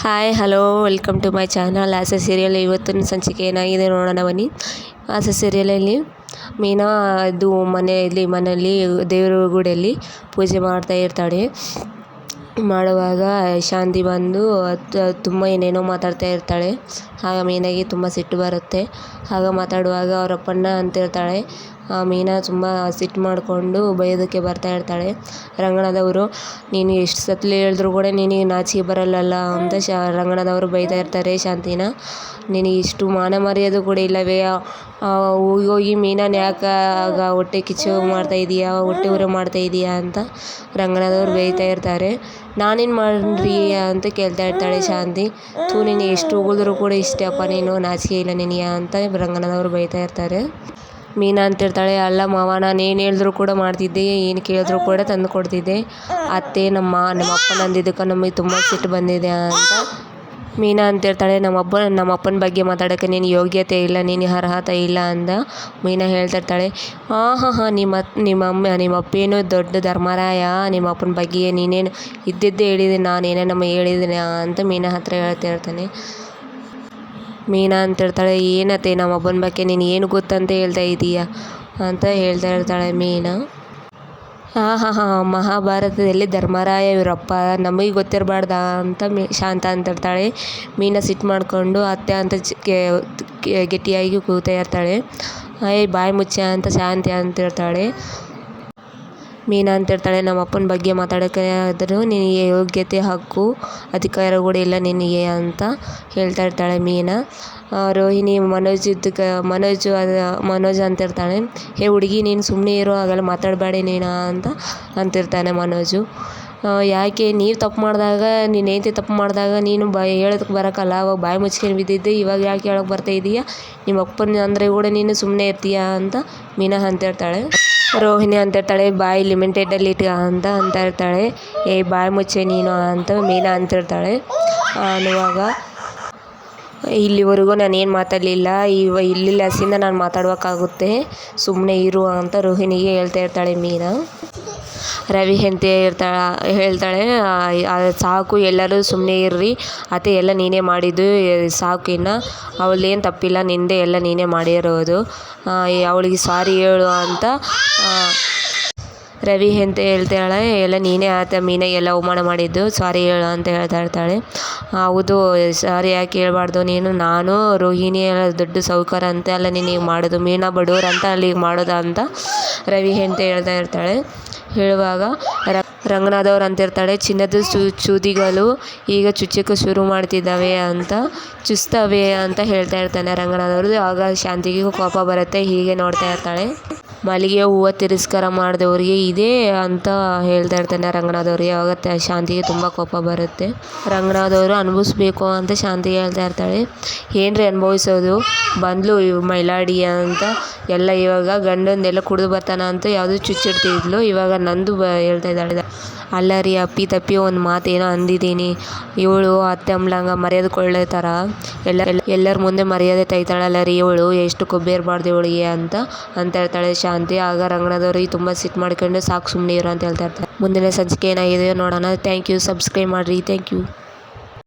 Hi, hello, welcome to my channel. Aase serial ಇವತ್ತಿನ ಸಂಚಿಕೆ ಏನಾಗಿದೆ ನೋಡೋಣ ಬನ್ನಿ. ಆಸೆ ಸೀರಿಯಲಲ್ಲಿ ಮೀನಾ ಇದು ಮನೆಯಲ್ಲಿ ಮನೆಯಲ್ಲಿ ದೇವರ ಗುಡಿಯಲ್ಲಿ ಪೂಜೆ ಮಾಡ್ತಾ ಇರ್ತಾಳೆ. ಮಾಡುವಾಗ ಶಾಂತಿ ಬಂದು ತುಂಬ ಏನೇನೋ ಮಾತಾಡ್ತಾ ಇರ್ತಾಳೆ. ಆಗ ಮೀನಾಗೆ ತುಂಬ ಸಿಟ್ಟು ಬರುತ್ತೆ. ಆಗ ಮಾತಾಡುವಾಗ ಅವ್ರ ಅಪ್ಪನ ಅಂತಿರ್ತಾಳೆ ಮೀನಾ ತುಂಬ ಸಿಟ್ಟು ಮಾಡಿಕೊಂಡು ಬೈಯೋದಕ್ಕೆ ಬರ್ತಾ ಇರ್ತಾಳೆ. ರಂಗಣ್ಣದವರು ನೀನು ಎಷ್ಟು ಸತ್ಲಿ ಹೇಳಿದ್ರು ಕೂಡ ನಿನಗೆ ನಾಚಿಕೆ ಬರಲ್ಲಲ್ಲ ಅಂತ ಶಾ ರಂಗಣ್ಣದವರು ಬೈತಾ ಇರ್ತಾರೆ ಶಾಂತಿನ. ನಿನಗೆ ಇಷ್ಟು ಮಾನ ಮರ್ಯಾದೆ ಕೂಡ ಇಲ್ಲವೇ? ಹೋಗಿ ಹೋಗಿ ಮೀನನ್ನ ಯಾಕೆ ಆಗ ಹೊಟ್ಟೆ ಕಿಚ್ಚು ಮಾಡ್ತಾ ಇದೀಯಾ? ಹೊಟ್ಟೆ ಉರಿ ಮಾಡ್ತಾ ಇದೀಯಾ ಅಂತ ರಂಗಣ್ಣದವ್ರು ಬೈತಾ ಇರ್ತಾರೆ. ನಾನೇನು ಮಾಡ್ರಿ ಅಂತ ಕೇಳ್ತಾ ಇರ್ತಾಳೆ ಶಾಂತಿ. ತೂ ನೀನು ಎಷ್ಟು ಹೋಗಿದ್ರು ಕೂಡ ಇಷ್ಟಪ್ಪ ನೀನು ನಾಚಿಕೆ ಇಲ್ಲ ನಿನಗೆ ಅಂತ ರಂಗಣ್ಣದವ್ರು ಬೈತಾ ಇರ್ತಾರೆ. ಮೀನಾ ಅಂತಿರ್ತಾಳೆ, ಅಲ್ಲ ಮಾವ, ನಾನು ಏನು ಹೇಳಿದ್ರು ಕೂಡ ಮಾಡ್ತಿದ್ದೆ, ಏನು ಕೇಳಿದ್ರು ಕೂಡ ತಂದು ಕೊಡ್ತಿದ್ದೆ. ಅತ್ತೆ ನಮ್ಮ ನಮ್ಮ ನಂದಿದ್ದಕ್ಕೆ ನಮಗೆ ತುಂಬ ಸಿಟ್ಟು ಬಂದಿದೆ ಅಂತ ಮೀನಾ ಅಂತಿರ್ತಾಳೆ. ನಮ್ಮ ನಮ್ಮಪ್ಪನ ನಮ್ಮ ಬಗ್ಗೆ ಮಾತಾಡೋಕ್ಕೆ ನೀನು ಯೋಗ್ಯತೆ ಇಲ್ಲ, ನೀನು ಅರ್ಹತೆ ಇಲ್ಲ ಅಂದ ಮೀನಾ ಹೇಳ್ತಿರ್ತಾಳೆ. ಹಾಂ ಹಾಂ ಹಾಂ, ನಿಮ್ಮ ನಿಮ್ಮ ಅಮ್ಮ, ನಿಮ್ಮ ಅಪ್ಪೇನು ದೊಡ್ಡ ಧರ್ಮರಾಯ ನಿಮ್ಮಪ್ಪನ ಬಗ್ಗೆ ನೀನೇನು ಇದ್ದಿದ್ದೇ ಹೇಳಿದೆ ನಾನು ಏನೇನಮ್ಮ ಹೇಳಿದ್ದೀನಿ ಅಂತ ಮೀನಾ ಹತ್ರ ಹೇಳ್ತಿರ್ತಾನೆ. ಮೀನಾ ಅಂತಿರ್ತಾಳೆ ಏನತ್ತೆ ನಮ್ಮ ಅಪ್ಪನ ಬಗ್ಗೆ, ನೀನು ಏನು ಗೊತ್ತಂತ ಹೇಳ್ತಾ ಇದೀಯ? ಅಂತ ಹೇಳ್ತಾ ಇರ್ತಾಳೆ ಮೀನಾ. ಹಾಂ ಹಾಂ ಹಾಂ, ಮಹಾಭಾರತದಲ್ಲಿ ಧರ್ಮರಾಯ ಇವರಪ್ಪ, ನಮಗೆ ಗೊತ್ತಿರಬಾರ್ದಾ ಅಂತ ಮೀ, ಶಾಂತ ಅಂತಿರ್ತಾಳೆ ಮೀನಾ ಸಿಟ್ಟು ಮಾಡಿಕೊಂಡು ಅತ್ತೆ ಅಂತ ಗಟ್ಟಿಯಾಗಿ ಕೂಗ್ತಾ ಇರ್ತಾಳೆ. ಏಯ್, ಬಾಯಿ ಮುಚ್ಚ ಅಂತ ಶಾಂತಿ ಅಂತಿರ್ತಾಳೆ ಮೀನಾ ಅಂತಿರ್ತಾಳೆ ನಮ್ಮ ಅಪ್ಪನ ಬಗ್ಗೆ ಮಾತಾಡೋಕ್ಕೆ ಆದರೂ ನಿನಗೆ ಯೋಗ್ಯತೆ ಹಕ್ಕು, ಅಧಿಕಾರ ಕೂಡ ಇಲ್ಲ ನಿನಗೆ ಅಂತ ಹೇಳ್ತಾ ಇರ್ತಾಳೆ ಮೀನಾ. ರೋಹಿಣಿ ಮನೋಜ್ ಇದ್ದಕ್ಕೆ ಮನೋಜ್ ಅದು, ಮನೋಜ್ ಅಂತಿರ್ತಾನೆ ಹೇ ಹುಡುಗಿ, ನೀನು ಸುಮ್ಮನೆ ಇರೋ, ಹಾಗೆಲ್ಲ ಮಾತಾಡಬೇಡಿ ನೀನು ಅಂತ ಅಂತಿರ್ತಾನೆ ಮನೋಜು. ಯಾಕೆ? ನೀವು ತಪ್ಪು ಮಾಡಿದಾಗ, ನೀನು ಹೆಂಡ್ತಿ ತಪ್ಪು ಮಾಡಿದಾಗ ನೀನು ಬಾಯಿ ಹೇಳೋದಕ್ಕೆ ಬರೋಕ್ಕಲ್ಲ ಅವಾಗ ಬಾಯಿ ಮುಚ್ಕೊಂಡು ಬಿದ್ದಿದ್ದೆ, ಇವಾಗ ಯಾಕೆ ಹೇಳೋಕೆ ಬರ್ತಾ ಇದೀಯ? ನಿಮ್ಮ ಅಪ್ಪನ ಅಂದರೆ ಕೂಡ ನೀನು ಸುಮ್ಮನೆ ಇರ್ತೀಯಾ? ಅಂತ ಮೀನಾ ಅಂತಿರ್ತಾಳೆ. ರೋಹಿಣಿ ಅಂತ ಇರ್ತಾಳೆ ಬಾಯಿ ಲಿಮಿಟೆಡಲ್ಲಿ ಇಟ್ಕ ಅಂತ ಅಂತ ಇರ್ತಾಳೆ ಏ ಬಾಯಿ ಮುಚ್ಚೆ ನೀನು ಅಂತ ಮೀನಾ ಅಂತಿರ್ತಾಳೆ ಅನ್ನುವಾಗ ಇಲ್ಲಿವರೆಗೂ ನಾನು ಏನು ಮಾತಾಡಲಿಲ್ಲ. ಇವ ಇಲ್ಲಿ ಲೆಸ್ಸಿಂದ ನಾನು ಮಾತಾಡ್ಬೇಕಾಗುತ್ತೆ. ಸುಮ್ಮನೆ ಇರು ಅಂತ ರೋಹಿಣಿಗೆ ಹೇಳ್ತಾ ಇರ್ತಾಳೆ ಮೀನಾ. ರವಿ ಹೆಂಡತಿ ಇರ್ತಾಳೆ ಹೇಳ್ತಾಳೆ ಸಾಕು, ಎಲ್ಲರೂ ಸುಮ್ಮನೆ ಇರ್ರಿ. ಅತ್ತೆ ಎಲ್ಲ ನೀನೇ ಮಾಡಿದ್ದು ಸಾಕು ಇನ್ನು. ಅವಳೇನು ತಪ್ಪಿಲ್ಲ, ನಿಂದೆ ಎಲ್ಲ ನೀನೇ ಮಾಡಿರೋದು. ಅವಳಿಗೆ ಸಾರಿ ಹೇಳು ಅಂತ ರವಿ ಅಂತ ಹೇಳ್ತಾಳೆ ಎಲ್ಲ ನೀನೇ ಆತ, ಮೀನಾ ಎಲ್ಲ ಅವಮಾನ ಮಾಡಿದ್ದು, ಸಾರಿ ಹೇಳು ಅಂತ ಹೇಳ್ತಾ ಇರ್ತಾಳೆ. ಹೌದು, ಸಾರಿ ಯಾಕೆ ಹೇಳ್ಬಾರ್ದು? ನೀನು, ನಾನು, ರೋಹಿಣಿ ದೊಡ್ಡ ಸಾಹುಕಾರ ಅಂತ ಎಲ್ಲ ನಿನಗೆ ಮಾಡೋದು, ಮೀನಾ ಬಡವ್ರು ಅಂತ ಅಲ್ಲಿಗೆ ಮಾಡೋದು ಅಂತ ರವಿ ಅಂತ ಹೇಳ್ತಾ ಇರ್ತಾಳೆ. ಹೇಳುವಾಗ ರಂಗನಾಥವ್ರು ಅಂತ ಅಂತಿರ್ತಾಳೆ ಚಿನ್ನದ ಚೂದಿಗಳು ಈಗ ಚುಚ್ಚಕ್ಕೆ ಶುರು ಮಾಡ್ತಿದ್ದಾವೆ ಅಂತ, ಚುಚ್ತವೆ ಅಂತ ಹೇಳ್ತಾ ಇರ್ತಾನೆ ರಂಗನಾಥವ್ರದ್ದು ಆಗ ಶಾಂತಿಗೆ ಕೋಪ ಬರುತ್ತೆ, ಹೀಗೆ ನೋಡ್ತಾ ಇರ್ತಾಳೆ. ಮಲ್ಲಿಗೆ ಹೂವು ತಿರಸ್ಕಾರ ಮಾಡಿದವ್ರಿಗೆ ಇದೇ ಅಂತ ಹೇಳ್ತಾ ಇರ್ತಾನೆ ರಂಗನಾಥ್ ಅವ್ರಿಗೆ ಆವಾಗ ಶಾಂತಿಗೆ ತುಂಬ ಕೋಪ ಬರುತ್ತೆ. ರಂಗನಾಥ್ ಅವರು ಅನುಭವಿಸ್ಬೇಕು ಅಂತ ಶಾಂತಿಗೆ ಹೇಳ್ತಾ ಇರ್ತಾಳೆ. ಏನ್ರಿ ಅನುಭವಿಸೋದು? ಬಂದ್ಲು ಮೈಲಾಡಿ ಅಂತ ಎಲ್ಲ ಇವಾಗ ಗಂಡಂದೆಲ್ಲ ಕುಡಿದು ಬರ್ತಾನ ಅಂತ ಯಾವುದೋ ಚುಚ್ಚಿಡ್ತಿದ್ಲು. ಇವಾಗ ನಂದು ಬ ಹೇಳ್ತಾ ಇದ್ದಾಳೆ. ಅಲ್ಲ ರೀ ಅಪ್ಪಿ ತಪ್ಪಿ ಒಂದು ಮಾತು ಏನೋ ಅಂದಿದ್ದೀನಿ. ಇವಳು ಅತ್ತೆ ಅಂಬ್ಲಂಗ ಮರ್ಯಾದೆ ಕೊಳ್ಳೋ ಥರ ಎಲ್ಲ ಎಲ್ಲರ ಮುಂದೆ ಮರ್ಯಾದೆ ತೆಗಿತಾಳಲ್ಲ ರೀ ಇವಳು. ಎಷ್ಟು ಕೊಬ್ಬೆ ಇರಬಾರ್ದು ಇವಳಿಗೆ ಅಂತ ಅಂತ ಹೇಳ್ತಾಳೆ ಶಾಂತಿ. ಆಗ ರಂಗನಾಥವ್ರಿಗೆ ತುಂಬ ಸಿಟ್ಟು ಮಾಡ್ಕೊಂಡು ಸಾಕು ಸುಮ್ಮನೆ ಇರು ಅಂತ ಹೇಳ್ತಾ ಇರ್ತಾರೆ. ಮುಂದಿನ ಸಂಚಿಕೆ ಏನಾಗಿದೆಯೋ ನೋಡೋಣ. ಥ್ಯಾಂಕ್ ಯು ಸಬ್ಸ್ಕ್ರೈಬ್ ಮಾಡಿರಿ. Thank you